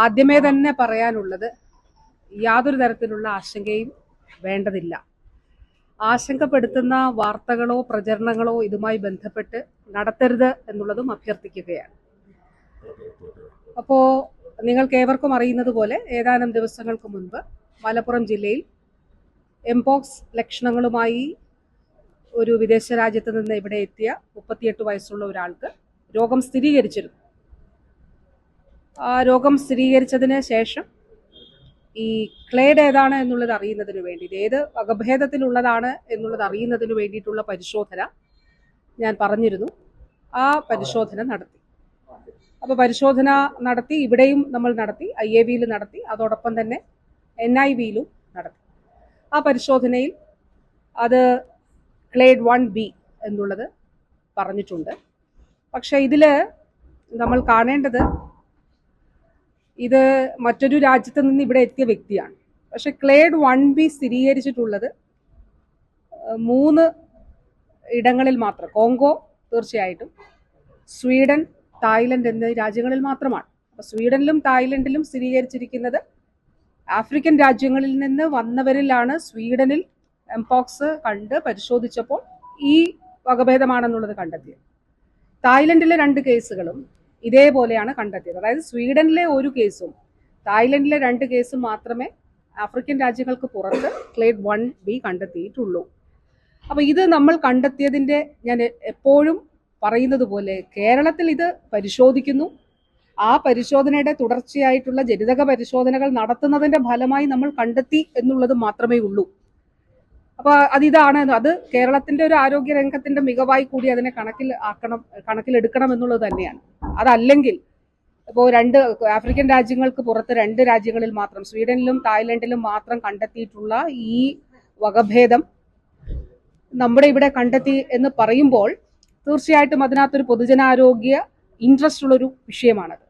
ആദ്യമേ തന്നെ പറയാനുള്ളത് യാതൊരു തരത്തിലുള്ള ആശങ്കയും വേണ്ടതില്ല. ആശങ്കപ്പെടുത്തുന്ന വാർത്തകളോ പ്രചരണങ്ങളോ ഇതുമായി ബന്ധപ്പെട്ട് നടത്തരുത് എന്നുള്ളതും അഭ്യർത്ഥിക്കുകയാണ്. അപ്പോൾ നിങ്ങൾക്ക് ഏവർക്കും അറിയുന്നത് പോലെ ഏതാനും ദിവസങ്ങൾക്ക് മുൻപ് മലപ്പുറം ജില്ലയിൽ എംപോക്സ് ലക്ഷണങ്ങളുമായി ഒരു വിദേശ രാജ്യത്ത് നിന്ന് ഇവിടെ എത്തിയ മുപ്പത്തിയെട്ട് വയസ്സുള്ള ഒരാൾക്ക് രോഗം സ്ഥിരീകരിച്ചിരുന്നു. രോഗം സ്ഥിരീകരിച്ചതിന് ശേഷം ഈ ക്ലേഡ് ഏതാണ് എന്നുള്ളത് അറിയുന്നതിന് വേണ്ടി ഇത് ഏത് വകഭേദത്തിലുള്ളതാണ് എന്നുള്ളത് അറിയുന്നതിന് വേണ്ടിയിട്ടുള്ള പരിശോധന ഞാൻ പറഞ്ഞിരുന്നു. ആ പരിശോധന നടത്തി. അപ്പോൾ പരിശോധന നടത്തി ഇവിടെയും നമ്മൾ നടത്തി ഐ എ വിയിൽ നടത്തി അതോടൊപ്പം തന്നെ എൻ ഐ വിയിലും നടത്തി. ആ പരിശോധനയിൽ അത് ക്ലേഡ് വൺ ബി എന്നുള്ളത് പറഞ്ഞിട്ടുണ്ട്. പക്ഷേ ഇതിൽ നമ്മൾ കാണേണ്ടത് ഇത് മറ്റൊരു രാജ്യത്ത് നിന്ന് ഇവിടെ എത്തിയ വ്യക്തിയാണ്. പക്ഷെ ക്ലേഡ് വൺ ബി സ്ഥിരീകരിച്ചിട്ടുള്ളത് മൂന്ന് ഇടങ്ങളിൽ മാത്രം. കോങ്കോ തീർച്ചയായിട്ടും സ്വീഡൻ തായ്ലൻഡ് എന്നീ രാജ്യങ്ങളിൽ മാത്രമാണ്. അപ്പോൾ സ്വീഡനിലും തായ്ലൻഡിലും സ്ഥിരീകരിച്ചിരിക്കുന്നത് ആഫ്രിക്കൻ രാജ്യങ്ങളിൽ നിന്ന് വന്നവരിലാണ് സ്വീഡനിൽ എംപോക്സ് കണ്ട് പരിശോധിച്ചപ്പോൾ ഈ വകഭേദമാണെന്നുള്ളത് കണ്ടെത്തിയത്. തായ്ലൻഡിലെ രണ്ട് കേസുകളും ഇതേപോലെയാണ് കണ്ടെത്തിയത്. അതായത് സ്വീഡനിലെ ഒരു കേസും തായ്ലൻഡിലെ രണ്ട് കേസും മാത്രമേ ആഫ്രിക്കൻ രാജ്യങ്ങൾക്ക് പുറത്ത് ക്ലേഡ് വൺ ബി കണ്ടെത്തിയിട്ടുള്ളൂ. അപ്പോൾ ഇത് നമ്മൾ കണ്ടെത്തിയതിന്റെ ഞാൻ എപ്പോഴും പറയുന്നത് പോലെ കേരളത്തിൽ ഇത് പരിശോധിക്കുന്നു. ആ പരിശോധനയുടെ തുടർച്ചയായിട്ടുള്ള ജനിതക പരിശോധനകൾ നടത്തുന്നതിന്റെ ഫലമായി നമ്മൾ കണ്ടെത്തി എന്നുള്ളത് മാത്രമേ ഉള്ളൂ. അപ്പൊ അതിതാണ് അത് കേരളത്തിന്റെ ഒരു ആരോഗ്യ രംഗത്തിന്റെ മികവായി കൂടി അതിനെ കണക്കിൽ ആക്കണം കണക്കിലെടുക്കണം എന്നുള്ളത് തന്നെയാണ്. അതല്ലെങ്കിൽ ഇപ്പോൾ രണ്ട് ആഫ്രിക്കൻ രാജ്യങ്ങൾക്ക് പുറത്ത് രണ്ട് രാജ്യങ്ങളിൽ മാത്രം സ്വീഡനിലും തായ്ലൻഡിലും മാത്രം കണ്ടെത്തിയിട്ടുള്ള ഈ വകഭേദം നമ്മുടെ ഇവിടെ കണ്ടെത്തി എന്ന് പറയുമ്പോൾ തീർച്ചയായിട്ടും അതിനകത്തൊരു പൊതുജനാരോഗ്യ ഇൻട്രസ്റ്റ് ഉള്ളൊരു വിഷയമാണത്.